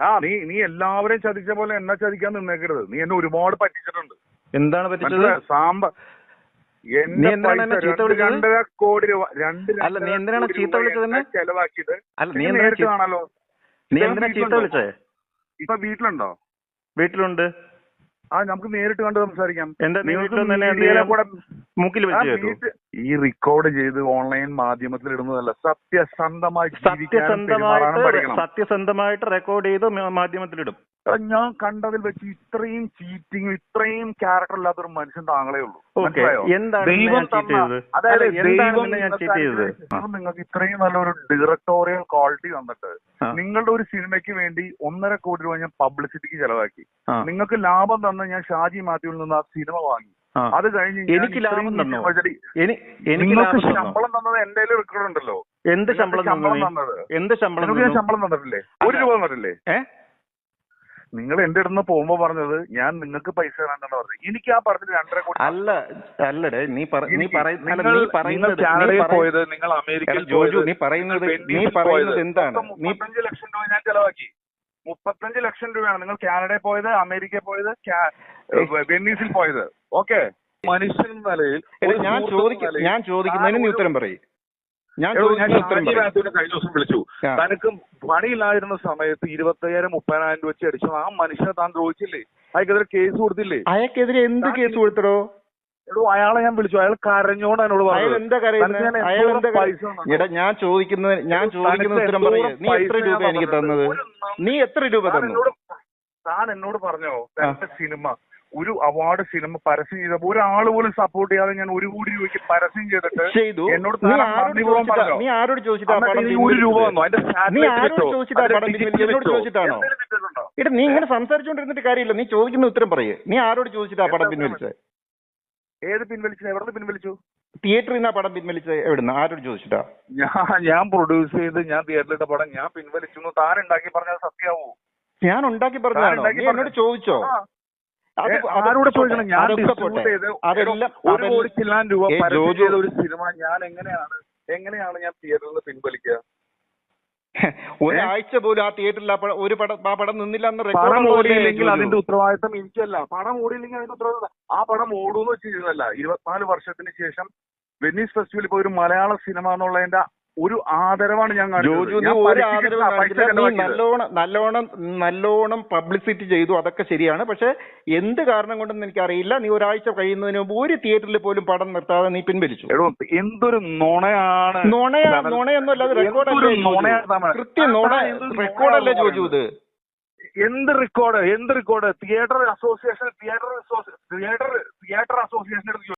ആ നീ നീ എല്ലാവരെയും ചതിച്ച പോലെ എന്നെ ചതിക്കാൻ നിന്നേക്കരുത്. നീ എന്നെ ഒരുപാട് പറ്റിച്ചിട്ടുണ്ട്. എന്താണ് പറ്റിച്ചത്? സാമ്പ? രണ്ടര കോടി രൂപ രണ്ട് അല്ല, നീ എന്തിനാണ് ചീത്ത വിളിച്ചത്? ചെലവാക്കിയത്? അല്ല നീ നേരിട്ട് കാണാലോ. നീ എന്തിനാ ചീത്ത വിളിച്ചേ ഇപ്പൊ വീട്ടിലുണ്ടോ? വീട്ടിലുണ്ട്. ആ നമുക്ക് നേരിട്ട് കണ്ട് സംസാരിക്കാം. എന്താ നീ വീട്ടിൽ മൂക്കിൽ വെച്ച് ഈ റെക്കോർഡ് ചെയ്ത് ഓൺലൈൻ മാധ്യമത്തിൽ ഇടുന്നതല്ല. സത്യസന്ധമായി ജീവിക്കാനും പെരുമാറാനും സത്യസന്ധമായിട്ട് സത്യസന്ധമായിട്ട് റെക്കോർഡ് ചെയ്ത് മാധ്യമത്തിലിടും ഞാൻ കണ്ടതിൽ വെച്ച് ഇത്രയും ചീറ്റിംഗ് ഇത്രയും ക്യാരക്ടർ ഇല്ലാത്ത ഒരു മനുഷ്യൻ താങ്കളേ ഉള്ളൂ. അതായത് ദൈവം നിങ്ങൾക്ക്. ഇത്രയും നല്ലൊരു ഡയറക്ടോറിയൽ ക്വാളിറ്റി തന്നിട്ട് നിങ്ങളുടെ ഒരു സിനിമയ്ക്ക് വേണ്ടി ഒന്നര കോടി രൂപ ഞാൻ പബ്ലിസിറ്റിക്ക് ചെലവാക്കി. നിങ്ങൾക്ക് ലാഭം തന്ന ഞാൻ ഷാജി മാത്യുവിൽ നിന്ന് ആ സിനിമ വാങ്ങി. അത് കഴിഞ്ഞ് എനിക്ക് ലാഭം തന്നോ? നിങ്ങൾക്ക്? ശമ്പളം തന്നത് എന്റെ റെക്കോർഡ് ഉണ്ടല്ലോ എന്ത് ശമ്പളം? തന്നത്? എന്ത് ശമ്പളം ശമ്പളം തന്നിട്ടില്ലേ? ഒരു രൂപ തന്നിട്ടില്ലേ? നിങ്ങൾ എന്റെ അടുത്ത് പോകുമ്പോ പറഞ്ഞത് ഞാൻ നിങ്ങൾക്ക് പൈസ തരണ്ടെന്ന് പറഞ്ഞത്. എനിക്ക് ആ പറഞ്ഞത് രണ്ടര കോടി അല്ല അല്ലടേ നീ നീ പറയുന്നത് കാനഡയിൽ പോയത് നിങ്ങൾ അമേരിക്കയിൽ ജോജു, നീ പറയുന്നത് നീ പറയുന്നത് എന്താണ്? നീ- ലക്ഷം രൂപ ഞാൻ ചെലവാക്കി. മുപ്പത്തഞ്ച് ലക്ഷം രൂപയാണ് നിങ്ങൾ കാനഡയിൽ പോയത് അമേരിക്കയിൽ പോയത് വെന്നീസിൽ പോയത്. ഓക്കെ? മനുഷ്യൻ നിലയിൽ ഞാൻ ചോദിക്കും ഞാൻ ചോദിക്കുന്നതിന് നീ ഉത്തരം പറയും. ഞാൻ കഴിഞ്ഞ ദിവസം വിളിച്ചു. തനക്ക് തനിക്ക് പണിയില്ലായിരുന്ന സമയത്ത് ഇരുപത്തയ്യായിരം മുപ്പതിനായിരം രൂപ വെച്ച് അടിച്ചു ആ മനുഷ്യനെ താൻ ദ്രോഹിച്ചില്ലേ? അയാൾക്കെതിരെ കേസ് കൊടുത്തില്ലേ? അയാൾക്കെതിരെ എന്ത് കേസ് കൊടുത്തടോ? എടോ അയാളെ ഞാൻ വിളിച്ചു. അയാൾ കരഞ്ഞോണ്ട് എന്നോട് പറഞ്ഞു എന്താ ഞാൻ കരയുന്നത് അയാൾ എന്താ പൈസ കര- എടാ ഞാൻ ചോദിക്കുന്നത് ഞാൻ ചോദിക്കുന്ന ഉത്തരം പറയേ. നീ എത്ര രൂപ എനിക്ക് തന്നത്? നം- എത്ര രൂപ താൻ തന്നു എന്നോട് താൻ എന്നോട് പറഞ്ഞോ? തന്റെ സിനിമ. ഒരു അവാർഡ് സിനിമ പരസ്യം ചെയ്തപ്പോ ഒരാൾ പോലും സപ്പോർട്ട് ചെയ്യാതെ ഞാൻ ഒരു കോടി രൂപയ്ക്ക് പരസ്യം ചെയ്തിട്ട് ചെയ്തു. എന്നോട് നീ ആരോട് ചോദിച്ചിട്ടാണ് ഒരു രൂപ? വന്നു അതിന്റെ നീ ആരോട്? ചോദിച്ചിട്ടാണോ? എടാ നീ ഇങ്ങനെ സംസാരിച്ചോണ്ടിരുന്നിട്ട് കാര്യമില്ല. നീ ചോദിക്കുന്ന ഉത്തരം പറയേ. നീ ആരോട് ചോദിച്ചിട്ടാ പടം പിൻവലിച്ചത്? ഏത് പിൻവലിച്ചു എവിടെ പിൻവലിച്ചു? തിയേറ്ററിൽ നിന്ന് പടം പിൻവലിച്ചത് എവിടുന്ന്? ആരോട് ചോദിച്ചിട്ടാ? ഞാൻ ഞാൻ പ്രൊഡ്യൂസ് ചെയ്ത് ഞാൻ തിയേറ്ററിലിട്ട പടം ഞാൻ പിൻവലിച്ചു താൻ ഉണ്ടാക്കി പറഞ്ഞാൽ സത്യാവൂ ഞാൻ ഉണ്ടാക്കി പറഞ്ഞതാണോ? നീ എന്നോട് ചോദിച്ചോ? ആരോട് ചോദിക്കണം? ഞാൻ ഒരു കോടി ചില്ലാൻ രൂപ ഒരു സിനിമ ഞാൻ എങ്ങനെയാണ് എങ്ങനെയാണ് ഞാൻ തിയേറ്ററിൽ നിന്ന് പിൻവലിക്കുക? ഒരാഴ്ച പോലും ആ തിയേറ്ററിൽ ആ പടം ഒരു പടം ആ പടം നിന്നില്ല എന്ന് റെക്കോർഡ് ഓടിയില്ലെങ്കിൽ അതിന്റെ ഉത്തരവാദിത്തം എനിക്കല്ല. പടം ഓടിയില്ലെങ്കിൽ അതിന്റെ ഉത്തരവാദിത്തം ആ പടം ഓടൂന്ന് വെച്ച് ചെയ്തതല്ല ഇരുപത്തിനാല് വർഷത്തിന് ശേഷം വെനീസ് ഫെസ്റ്റിവലിൽ പോയ ഒരു മലയാള സിനിമ എന്നുള്ളതിന്റെ ഒരു ആദരവാണ് ഞാൻ നല്ലോണം നല്ലോണം നല്ലോണം പബ്ലിസിറ്റി ചെയ്തു. അതൊക്കെ ശരിയാണ്. പക്ഷെ എന്ത് കാരണം കൊണ്ടെന്ന് എനിക്കറിയില്ല. നീ ഒരാഴ്ച കഴിയുന്നതിന് മുമ്പ് ഒരു തിയേറ്ററിൽ പോലും പടം നിർത്താതെ നീ പിൻവലിച്ചു. എന്തൊരു നുണയാണ്. നുണയാ നുണയൊന്നുമല്ല അത് റെക്കോർഡല്ലേ കൃത്യം നുണ റെക്കോർഡല്ലേ ജോജു ഇത്? എന്ത് റെക്കോർഡ് എന്ത് record theatre association theatre theatre